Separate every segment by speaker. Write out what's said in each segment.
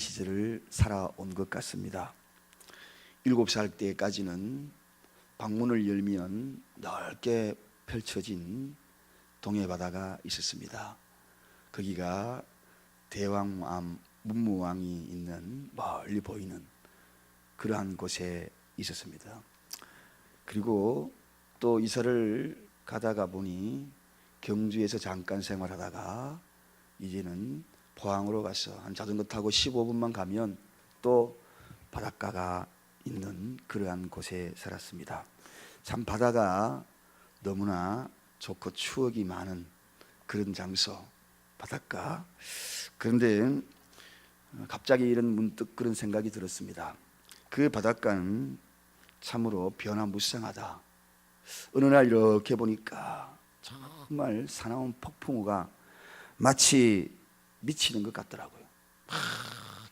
Speaker 1: 시절을 살아온 것 같습니다. 일곱 살 때까지는 방문을 열면 넓게 펼쳐진 동해 바다가 있었습니다. 거기가 대왕암 문무왕이 있는 멀리 보이는 그러한 곳에 있었습니다. 그리고 또 이사를 가다가 보니 경주에서 잠깐 생활하다가 이제는 포항으로 가서 한 자전거 타고 15분만 가면 또 바닷가가 있는 그러한 곳에 살았습니다. 참 바다가 너무나 좋고 추억이 많은 그런 장소, 바닷가. 그런데 갑자기 이런 문득 그런 생각이 들었습니다. 그 바닷가는 참으로 변화무쌍하다. 어느 날 이렇게 보니까 정말 사나운 폭풍우가 마치 미치는 것 같더라고요. 막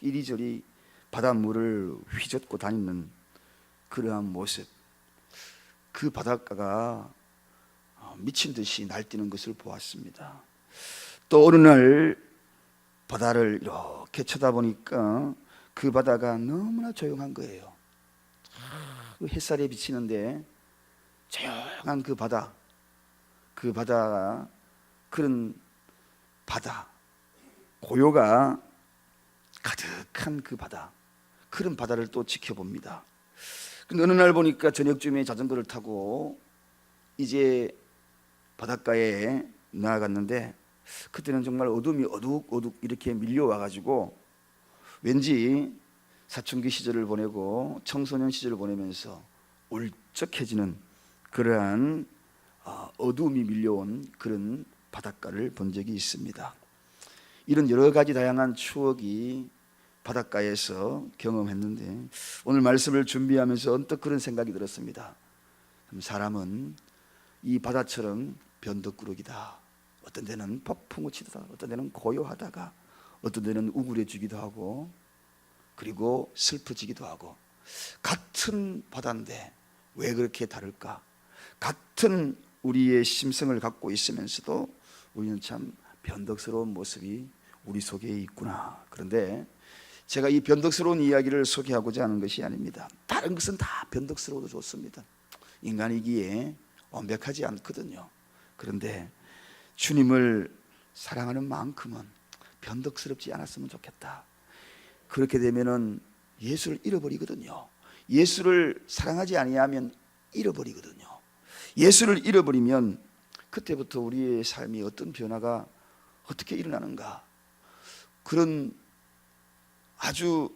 Speaker 1: 이리저리 바닷물을 휘젓고 다니는 그러한 모습. 그 바닷가가 어, 미친 듯이 날뛰는 것을 보았습니다. 또 어느 날 바다를 이렇게 쳐다보니까 그 바다가 너무나 조용한 거예요. 그 햇살에 비치는데 조용한 그 바다, 그 바다가 그런 바다, 고요가 가득한 그 바다, 그런 바다를 또 지켜봅니다. 근데 어느 날 보니까 저녁쯤에 자전거를 타고 이제 바닷가에 나아갔는데 그때는 정말 어둠이 어둑 어둑 이렇게 밀려와 가지고 왠지 사춘기 시절을 보내고 청소년 시절을 보내면서 울적해지는 그러한 어, 어둠이 밀려온 그런 바닷가를 본 적이 있습니다. 이런 여러 가지 다양한 추억이 바닷가에서 경험했는데 오늘 말씀을 준비하면서 언뜻 그런 생각이 들었습니다. 사람은 이 바다처럼 변덕꾸러기다. 어떤 데는 폭풍우 치다가 어떤 데는 고요하다가 어떤 데는 우울해지기도 하고 그리고 슬퍼지기도 하고 같은 바다인데 왜 그렇게 다를까? 같은 우리의 심성을 갖고 있으면서도 우리는 참 변덕스러운 모습이 우리 속에 있구나. 그런데 제가 이 변덕스러운 이야기를 소개하고자 하는 것이 아닙니다. 다른 것은 다 변덕스러워도 좋습니다. 인간이기에 완벽하지 않거든요. 그런데 주님을 사랑하는 만큼은 변덕스럽지 않았으면 좋겠다. 그렇게 되면은 예수를 잃어버리거든요. 예수를 사랑하지 아니하면 잃어버리거든요. 예수를 잃어버리면 그때부터 우리의 삶이 어떤 변화가 어떻게 일어나는가 그런 아주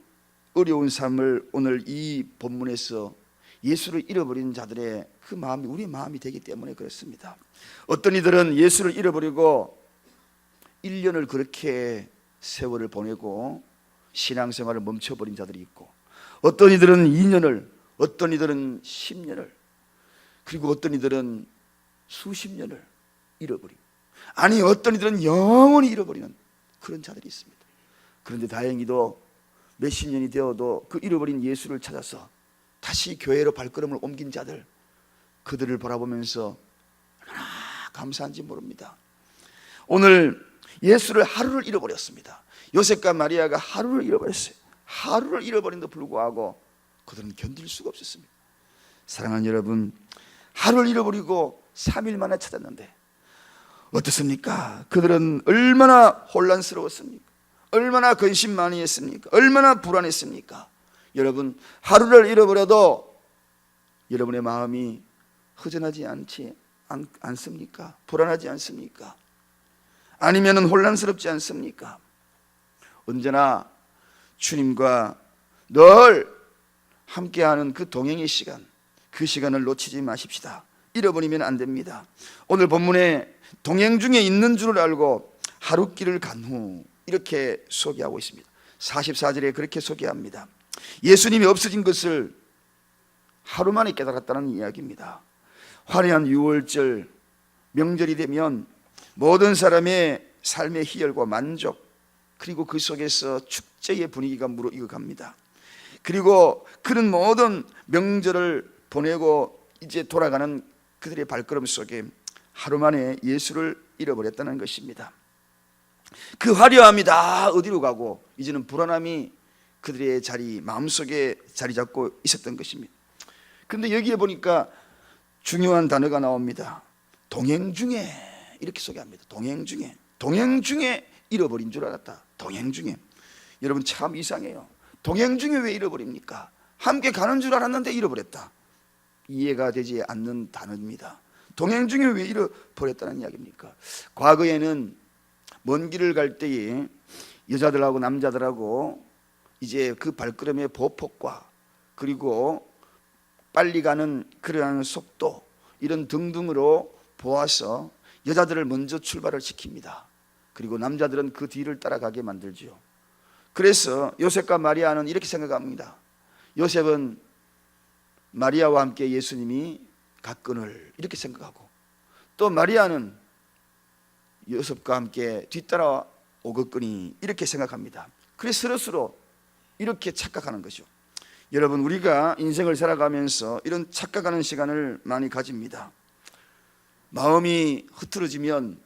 Speaker 1: 어려운 삶을 오늘 이 본문에서 예수를 잃어버린 자들의 그 마음이 우리 마음이 되기 때문에 그렇습니다. 어떤 이들은 예수를 잃어버리고 1년을 그렇게 세월을 보내고 신앙생활을 멈춰버린 자들이 있고 어떤 이들은 2년을 어떤 이들은 10년을 그리고 어떤 이들은 수십 년을 잃어버리고 아니 어떤 이들은 영원히 잃어버리는 그런 자들이 있습니다. 그런데 다행히도 몇십 년이 되어도 그 잃어버린 예수를 찾아서 다시 교회로 발걸음을 옮긴 자들 그들을 바라보면서 얼마나 감사한지 모릅니다. 오늘 예수를 하루를 잃어버렸습니다. 요셉과 마리아가 하루를 잃어버렸어요. 하루를 잃어버린데 불구하고 그들은 견딜 수가 없었습니다. 사랑하는 여러분, 하루를 잃어버리고 3일 만에 찾았는데 어떻습니까? 그들은 얼마나 혼란스러웠습니까? 얼마나 근심 많이 했습니까? 얼마나 불안했습니까? 여러분, 하루를 잃어버려도 여러분의 마음이 허전하지 않지 않, 않습니까? 불안하지 않습니까? 아니면은 혼란스럽지 않습니까? 언제나 주님과 늘 함께하는 그 동행의 시간, 그 시간을 놓치지 마십시다. 잃어버리면 안 됩니다. 오늘 본문에 동행 중에 있는 줄을 알고 하루 길을 간 후 이렇게 소개하고 있습니다. 44절에 그렇게 소개합니다. 예수님이 없어진 것을 하루 만에 깨달았다는 이야기입니다. 화려한 6월절 명절이 되면 모든 사람의 삶의 희열과 만족 그리고 그 속에서 축제의 분위기가 무르익어 갑니다. 그리고 그런 모든 명절을 보내고 이제 돌아가는 그들의 발걸음 속에 하루 만에 예수를 잃어버렸다는 것입니다. 그 화려함이 다 어디로 가고 이제는 불안함이 그들의 자리 마음속에 자리 잡고 있었던 것입니다. 근데 여기에 보니까 중요한 단어가 나옵니다. 동행 중에 이렇게 소개합니다. 동행 중에 동행 중에 잃어버린 줄 알았다. 동행 중에 여러분 참 이상해요. 동행 중에 왜 잃어버립니까? 함께 가는 줄 알았는데 잃어버렸다. 이해가 되지 않는 단어입니다. 동행 중에 왜 잃어버렸다는 이야기입니까? 과거에는 먼 길을 갈 때에 여자들하고 남자들하고 이제 그 발걸음의 보폭과 그리고 빨리 가는 그러한 속도 이런 등등으로 보아서 여자들을 먼저 출발을 시킵니다. 그리고 남자들은 그 뒤를 따라가게 만들지요. 그래서 요셉과 마리아는 이렇게 생각합니다. 요셉은 마리아와 함께 예수님이 갔건을 이렇게 생각하고 또 마리아는 요셉과 함께 뒤따라 오겠거니 이렇게 생각합니다. 그래서 서로서로 이렇게 착각하는 거죠. 여러분 우리가 인생을 살아가면서 이런 착각하는 시간을 많이 가집니다. 마음이 흐트러지면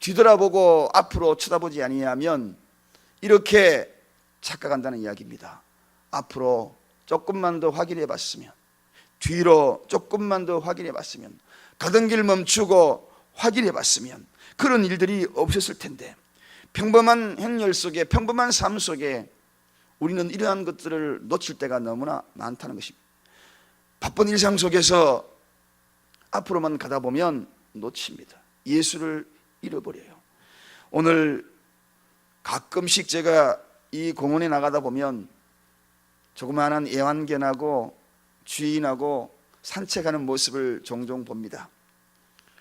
Speaker 1: 뒤돌아보고 앞으로 쳐다보지 아니하면 이렇게 착각한다는 이야기입니다. 앞으로 조금만 더 확인해 봤으면 뒤로 조금만 더 확인해 봤으면 가던 길 멈추고 확인해 봤으면 그런 일들이 없었을 텐데 평범한 행렬 속에 평범한 삶 속에 우리는 이러한 것들을 놓칠 때가 너무나 많다는 것입니다. 바쁜 일상 속에서 앞으로만 가다 보면 놓칩니다. 예수를 잃어버려요. 오늘 가끔씩 제가 이 공원에 나가다 보면 조그마한 애완견하고 주인하고 산책하는 모습을 종종 봅니다.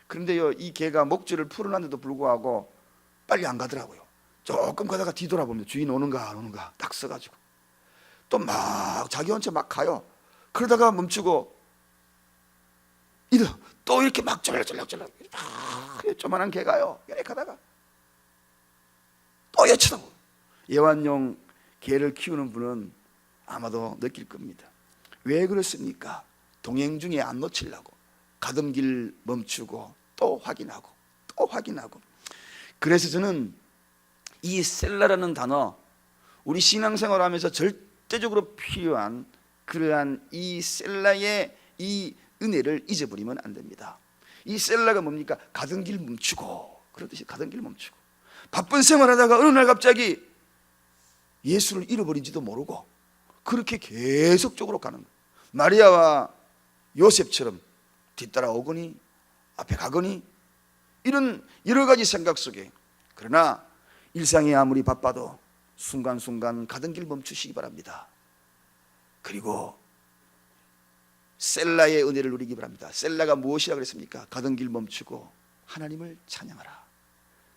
Speaker 1: 그런데요, 이 개가 목줄을 풀어놨는데도 불구하고 빨리 안 가더라고요. 조금 가다가 뒤돌아봅니다. 주인 오는가 안 오는가 딱 써가지고 또 막 자기 혼자 막 가요. 그러다가 멈추고 이러 또 이렇게 막 쫄락쫄락쫄락 막 조만한 개가요. 가다가 또 여쳐다보. 예완용 개를 키우는 분은 아마도 느낄 겁니다. 왜 그렇습니까? 동행 중에 안 놓치려고 가던 길 멈추고 또 확인하고 또 확인하고 그래서 저는 이 셀라라는 단어 우리 신앙생활 하면서 절대적으로 필요한 그러한 이 셀라의 이 은혜를 잊어버리면 안 됩니다. 이 셀라가 뭡니까? 가던 길 멈추고 그러듯이 가던 길 멈추고 바쁜 생활하다가 어느 날 갑자기 예수를 잃어버린지도 모르고 그렇게 계속적으로 가는 거예요. 마리아와 요셉처럼 뒤따라 오거니 앞에 가거니 이런 여러 가지 생각 속에 그러나 일상이 아무리 바빠도 순간순간 가던 길 멈추시기 바랍니다. 그리고 셀라의 은혜를 누리기 바랍니다. 셀라가 무엇이라 그랬습니까? 가던 길 멈추고 하나님을 찬양하라.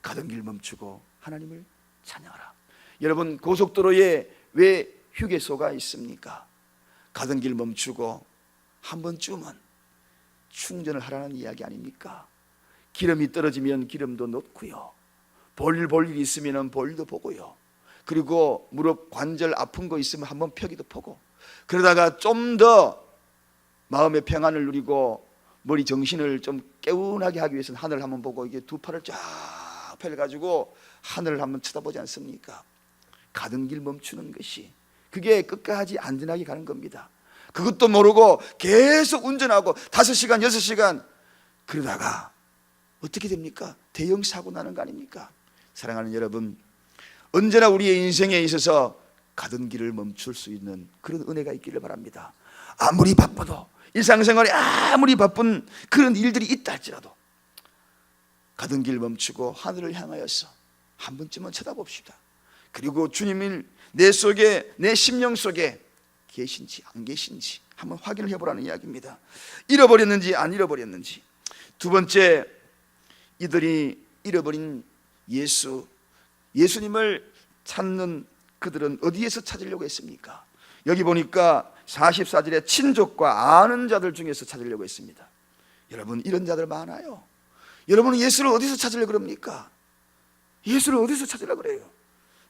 Speaker 1: 가던 길 멈추고 하나님을 찬양하라. 여러분 고속도로에 왜 휴게소가 있습니까? 가던 길 멈추고 한 번쯤은 충전을 하라는 이야기 아닙니까? 기름이 떨어지면 기름도 넣고요. 볼볼일 있으면 볼도 보고요. 그리고 무릎 관절 아픈 거 있으면 한번 펴기도 보고 그러다가 좀 더 마음의 평안을 누리고 머리 정신을 좀 개운하게 하기 위해서는 하늘을 한번 보고 이게 두 팔을 쫙 펴가지고 하늘을 한번 쳐다보지 않습니까? 가던 길 멈추는 것이 그게 끝까지 안전하게 가는 겁니다. 그것도 모르고 계속 운전하고 다섯 시간 여섯 시간 그러다가 어떻게 됩니까? 대형 사고 나는 거 아닙니까? 사랑하는 여러분, 언제나 우리의 인생에 있어서 가던 길을 멈출 수 있는 그런 은혜가 있기를 바랍니다. 아무리 바빠도 일상생활에 아무리 바쁜 그런 일들이 있다 할지라도 가던 길 멈추고 하늘을 향하여서 한 번쯤은 쳐다봅시다. 그리고 주님을 내 속에 내 심령 속에 계신지 안 계신지 한번 확인을 해보라는 이야기입니다. 잃어버렸는지 안 잃어버렸는지. 두 번째 이들이 잃어버린 예수 예수님을 찾는 그들은 어디에서 찾으려고 했습니까? 여기 보니까 44절에 친족과 아는 자들 중에서 찾으려고 했습니다. 여러분 이런 자들 많아요. 여러분은 예수를 어디서 찾으려고 그럽니까? 예수를 어디서 찾으려고 그래요?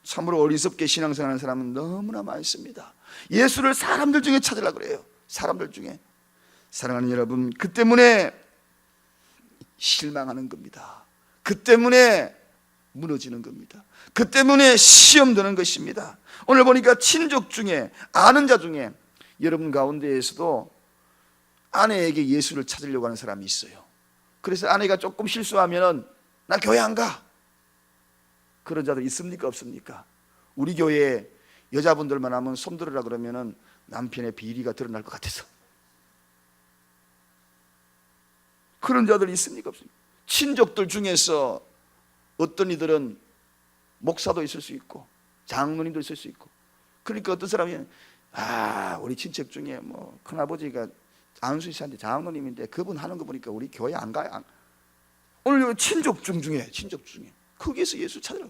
Speaker 1: 참으로 어리석게 신앙생활하는 사람은 너무나 많습니다. 예수를 사람들 중에 찾으려고 그래요. 사람들 중에. 사랑하는 여러분, 그 때문에 실망하는 겁니다. 그 때문에 무너지는 겁니다. 그 때문에 시험 드는 것입니다. 오늘 보니까 친족 중에 아는 자 중에 여러분 가운데에서도 아내에게 예수를 찾으려고 하는 사람이 있어요. 그래서 아내가 조금 실수하면은 나 교회 안 가. 그런 자들 있습니까? 없습니까? 우리 교회에 여자분들만 하면 손들으라 그러면은 남편의 비리가 드러날 것 같아서. 그런 자들 있습니까? 없습니까? 친족들 중에서 어떤 이들은 목사도 있을 수 있고 장로님도 있을 수 있고. 그러니까 어떤 사람이 아 우리 친척 중에 뭐 큰아버지가 안수 씨한테 장로님인데 그분 하는 거 보니까 우리 교회 안 가요? 안- 오늘 친족 중 중에 친족 중에 거기에서 예수 찾으라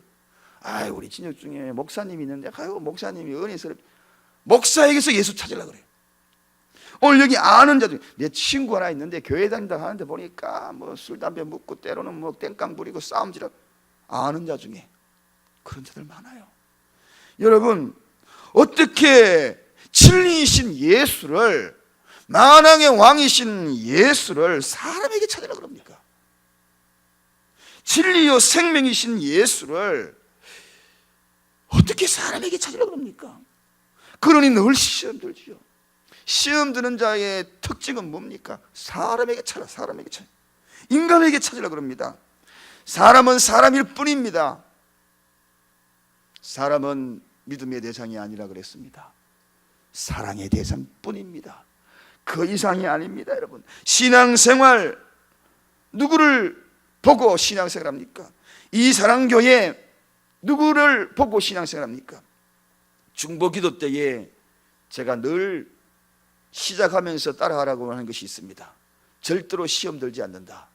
Speaker 1: 아 우리 친족 중에 목사님이 있는데 아유 목사님이 은혜스럽 목사에게서 예수 찾으려 그래요 오늘 여기 아는 자들 내 친구 하나 있는데 교회 다닌다 하는데 보니까 뭐 술 담배 묻고 때로는 뭐 땡깡 부리고 싸움질하고 아는 자 중에 그런 자들 많아요. 여러분 어떻게 진리이신 예수를 만왕의 왕이신 예수를 사람에게 찾으라 그럽니까? 진리요 생명이신 예수를 어떻게 사람에게 찾으라 그럽니까? 그러니 늘 시험 들지요. 시험 드는 자의 특징은 뭡니까? 사람에게 찾아, 사람에게 찾아. 인간에게 찾으라 그럽니다. 사람은 사람일 뿐입니다. 사람은 믿음의 대상이 아니라 그랬습니다. 사랑의 대상뿐입니다. 그 이상이 아닙니다, 여러분. 신앙생활 누구를 보고 신앙생활 합니까? 이 사랑교회 누구를 보고 신앙생활 합니까? 중보기도 때에 제가 늘 시작하면서 따라하라고 하는 것이 있습니다. 절대로 시험 들지 않는다.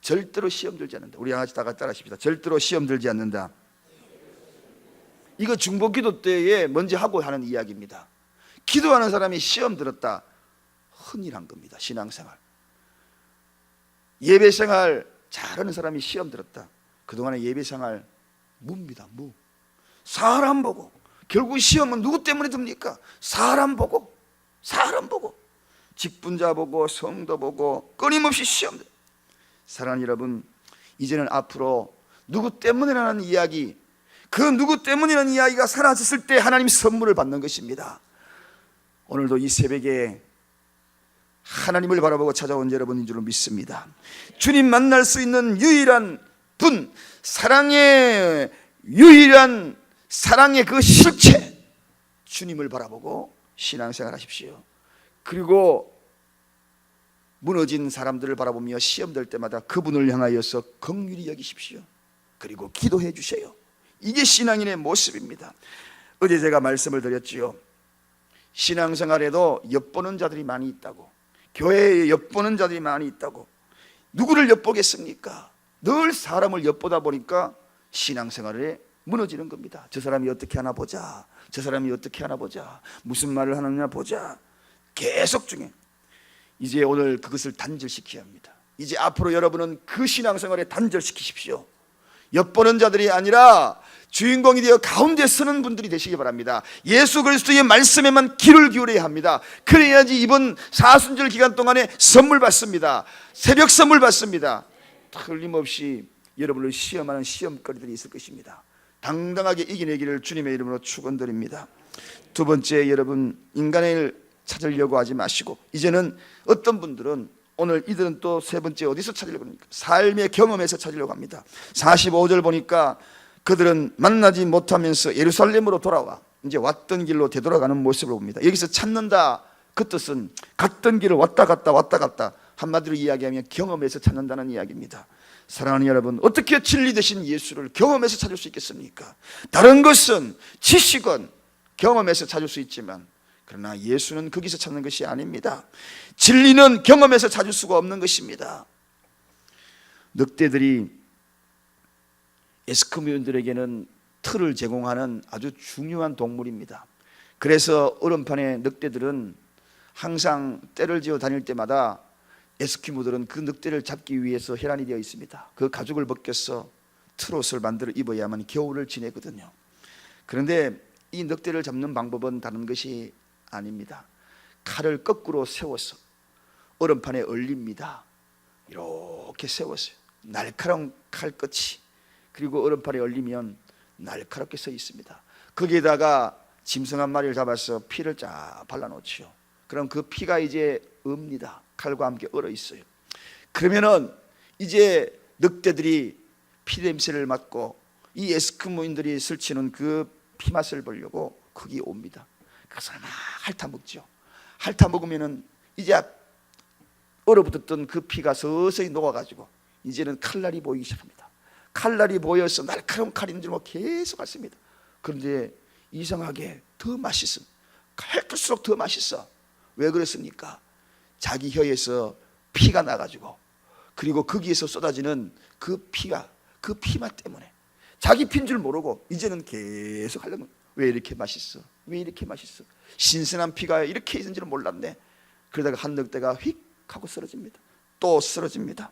Speaker 1: 절대로 시험 들지 않는다. 우리 하나씩 다 같이 따라하십시다. 절대로 시험 들지 않는다. 이거 중보기도 때에 먼저 하고 하는 이야기입니다. 기도하는 사람이 시험 들었다. 흔히한 겁니다. 신앙생활. 예배생활 잘하는 사람이 시험 들었다. 그동안의 예배생활 무입니다. 무. 사람 보고 결국 시험은 누구 때문에 듭니까? 사람 보고 사람 보고 직분자 보고 성도 보고 끊임없이 시험 사랑하는 여러분 이제는 앞으로 누구 때문이라는 이야기 그 누구 때문이라는 이야기가 사라졌을 때 하나님 선물을 받는 것입니다 오늘도 이 새벽에 하나님을 바라보고 찾아온 여러분인 줄 믿습니다 주님 만날 수 있는 유일한 분 사랑의 유일한 사랑의 그 실체 주님을 바라보고 신앙생활 하십시오 그리고 무너진 사람들을 바라보며 시험될 때마다 그분을 향하여서 긍휼히 여기십시오. 그리고 기도해 주세요. 이게 신앙인의 모습입니다. 어제 제가 말씀을 드렸지요. 신앙생활에도 엿보는 자들이 많이 있다고. 교회에 엿보는 자들이 많이 있다고. 누구를 엿보겠습니까? 늘 사람을 엿보다 보니까 신앙생활에 무너지는 겁니다. 저 사람이 어떻게 하나 보자. 저 사람이 어떻게 하나 보자. 무슨 말을 하느냐 보자. 계속 중에 이제 오늘 그것을 단절시켜야 합니다. 이제 앞으로 여러분은 그 신앙생활에 단절시키십시오. 엿보는 자들이 아니라 주인공이 되어 가운데 서는 분들이 되시기 바랍니다. 예수 그리스도의 말씀에만 귀를 기울여야 합니다. 그래야지 이번 사순절 기간 동안에 선물 받습니다. 새벽 선물 받습니다. 틀림없이 여러분을 시험하는 시험거리들이 있을 것입니다. 당당하게 이겨내기를 주님의 이름으로 축원드립니다. 두 번째 여러분 인간을 찾으려고 하지 마시고 이제는 어떤 분들은 오늘 이들은 또 세 번째 어디서 찾으려고 합니까? 삶의 경험에서 찾으려고 합니다. 45절 보니까 그들은 만나지 못하면서 예루살렘으로 돌아와 이제 왔던 길로 되돌아가는 모습을 봅니다. 여기서 찾는다 그 뜻은 갔던 길을 왔다 갔다 왔다 갔다 한마디로 이야기하면 경험에서 찾는다는 이야기입니다. 사랑하는 여러분, 어떻게 진리 되신 예수를 경험에서 찾을 수 있겠습니까? 다른 것은 지식은 경험에서 찾을 수 있지만 그러나 예수는 거기서 찾는 것이 아닙니다. 진리는 경험에서 찾을 수가 없는 것입니다. 늑대들이 에스크미온들에게는 틀을 제공하는 아주 중요한 동물입니다. 그래서 얼음판에 늑대들은 항상 때를 지어 다닐 때마다 에스키모들은 그 늑대를 잡기 위해서 혈안이 되어 있습니다. 그 가죽을 벗겨서 트롯을 만들어 입어야만 겨울을 지내거든요. 그런데 이 늑대를 잡는 방법은 다른 것이 아닙니다. 칼을 거꾸로 세워서 얼음판에 얼립니다. 이렇게 세웠어요. 날카로운 칼 끝이 그리고 얼음판에 얼리면 날카롭게 서 있습니다. 거기에다가 짐승 한 마리를 잡아서 피를 쫙 발라놓지요. 그럼 그 피가 이제 읍니다. 칼과 함께 얼어 있어요. 그러면은 이제 늑대들이 피 냄새를 맡고 이 에스크모인들이 설치는 그 피맛을 보려고 거기 옵니다. 그것을 막 핥아 먹죠. 핥아 먹으면은 이제 얼어붙었던 그 피가 서서히 녹아가지고 이제는 칼날이 보이기 시작합니다. 칼날이 보여서 날카로운 칼인 줄 알고 계속 갔습니다. 그런데 이상하게 더 맛있어. 할수록 더 맛있어. 왜 그랬습니까? 자기 혀에서 피가 나가지고 그리고 거기에서 쏟아지는 그 피가 그 피맛 때문에 자기 피인 줄 모르고 이제는 계속 하려면 왜 이렇게 맛있어? 왜 이렇게 맛있어? 신선한 피가 이렇게 있는지는 몰랐네. 그러다가 한 늑대가 휙 하고 쓰러집니다. 또 쓰러집니다.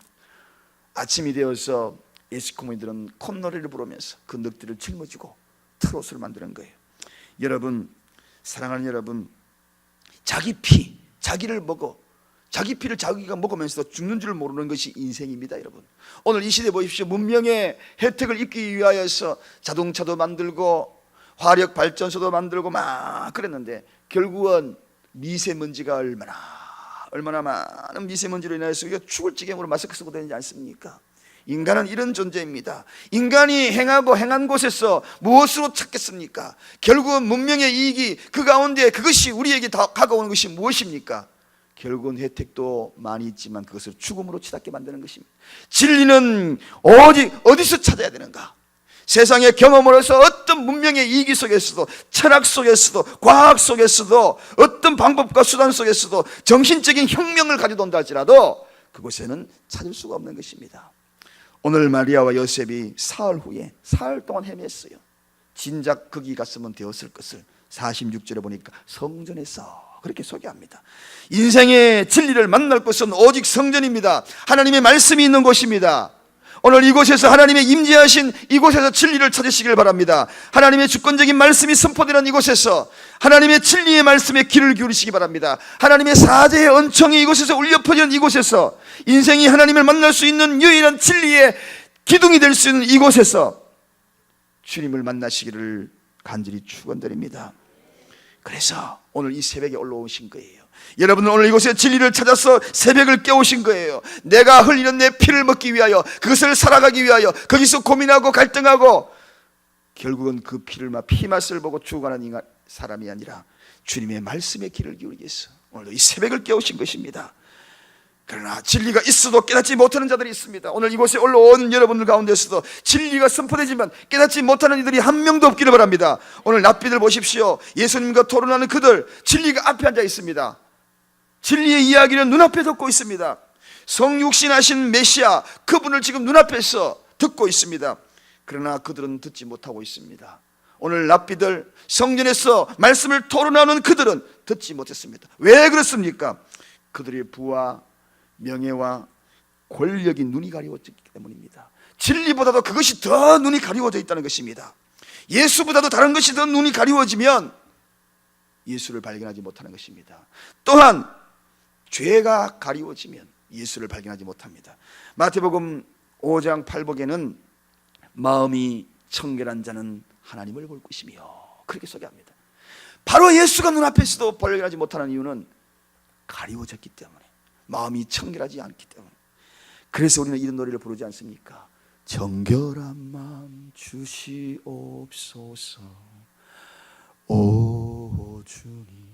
Speaker 1: 아침이 되어서 에스코모이들은 콧노래를 부르면서 그 늑대를 짊어지고 트롯을 만드는 거예요. 여러분, 사랑하는 여러분, 자기 피, 자기를 먹어 자기 피를 자기가 먹으면서 죽는 줄 모르는 것이 인생입니다, 여러분. 오늘 이 시대 보십시오. 문명의 혜택을 입기 위하여서 자동차도 만들고 화력 발전소도 만들고 막 그랬는데 결국은 미세먼지가 얼마나 얼마나 많은 미세먼지로 인해서 우리가 죽을 지경으로 마스크 쓰고 다니지 않습니까? 인간은 이런 존재입니다. 인간이 행하고 행한 곳에서 무엇으로 찾겠습니까? 결국은 문명의 이익이 그 가운데 그것이 우리에게 다가오는 것이 무엇입니까? 결국은 혜택도 많이 있지만 그것을 죽음으로 치닫게 만드는 것입니다. 진리는 오직 어디서 찾아야 되는가? 세상의 경험으로서 어떤 문명의 이기 속에서도 철학 속에서도 과학 속에서도 어떤 방법과 수단 속에서도 정신적인 혁명을 가져온다 할지라도 그곳에는 찾을 수가 없는 것입니다. 오늘 마리아와 요셉이 사흘 후에 사흘 동안 헤맸어요. 진작 거기 갔으면 되었을 것을 46절에 보니까 성전에서 그렇게 소개합니다. 인생의 진리를 만날 곳은 오직 성전입니다. 하나님의 말씀이 있는 곳입니다. 오늘 이곳에서 하나님의 임재하신 이곳에서 진리를 찾으시길 바랍니다. 하나님의 주권적인 말씀이 선포되는 이곳에서 하나님의 진리의 말씀에 귀를 기울이시기 바랍니다. 하나님의 사제의 언청이 이곳에서 울려 퍼지는 이곳에서 인생이 하나님을 만날 수 있는 유일한 진리의 기둥이 될 수 있는 이곳에서 주님을 만나시기를 간절히 축원드립니다. 그래서 오늘 이 새벽에 올라오신 거예요. 여러분은 오늘 이곳에 진리를 찾아서 새벽을 깨우신 거예요. 내가 흘리는 내 피를 먹기 위하여 그것을 살아가기 위하여 거기서 고민하고 갈등하고 결국은 그 피를 막 피맛을 보고 죽어가는 인간, 사람이 아니라 주님의 말씀에 귀를 위해서 오늘도 이 새벽을 깨우신 것입니다. 그러나 진리가 있어도 깨닫지 못하는 자들이 있습니다. 오늘 이곳에 올라온 여러분들 가운데서도 진리가 선포되지만 깨닫지 못하는 이들이 한 명도 없기를 바랍니다. 오늘 납비들 보십시오. 예수님과 토론하는 그들 진리가 앞에 앉아 있습니다. 진리의 이야기는 눈앞에 듣고 있습니다. 성육신하신 메시아 그분을 지금 눈앞에서 듣고 있습니다. 그러나 그들은 듣지 못하고 있습니다. 오늘 납비들 성전에서 말씀을 토론하는 그들은 듣지 못했습니다. 왜 그렇습니까? 그들의 부와 명예와 권력이 눈이 가리워졌기 때문입니다. 진리보다도 그것이 더 눈이 가리워져 있다는 것입니다. 예수보다도 다른 것이 더 눈이 가리워지면 예수를 발견하지 못하는 것입니다. 또한 죄가 가리워지면 예수를 발견하지 못합니다. 마태복음 5장 8복에는 마음이 청결한 자는 하나님을 볼 것이며 그렇게 소개합니다. 바로 예수가 눈앞에서도 발견하지 못하는 이유는 가리워졌기 때문에 마음이 청결하지 않기 때문에 그래서 우리는 이런 노래를 부르지 않습니까? 정결한 마음 주시옵소서 오 주님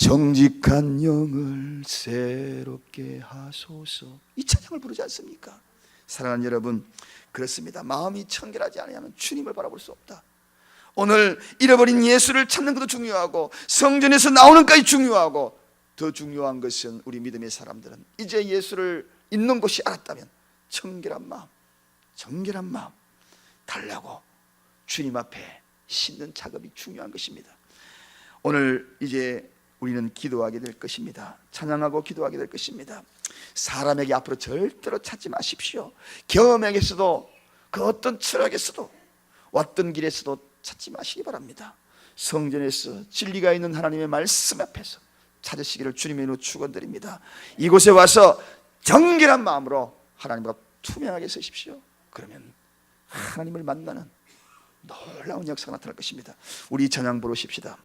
Speaker 1: 정직한 영을 새롭게 하소서 이 찬양을 부르지 않습니까? 사랑하는 여러분 그렇습니다 마음이 청결하지 않으면 주님을 바라볼 수 없다 오늘 잃어버린 예수를 찾는 것도 중요하고 성전에서 나오는 것이 중요하고 더 중요한 것은 우리 믿음의 사람들은 이제 예수를 있는 곳이 알았다면 청결한 마음, 정결한 마음 달라고 주님 앞에 씻는 작업이 중요한 것입니다. 오늘 이제 우리는 기도하게 될 것입니다. 찬양하고 기도하게 될 것입니다. 사람에게 앞으로 절대로 찾지 마십시오. 경험에게서도 그 어떤 철학에서도 왔던 길에서도 찾지 마시기 바랍니다. 성전에서 진리가 있는 하나님의 말씀 앞에서 찾으시기를 주님의 이름으로 축원드립니다. 이곳에 와서 정결한 마음으로 하나님과 투명하게 서십시오. 그러면 하나님을 만나는 놀라운 역사가 나타날 것입니다. 우리 찬양 부르십시다.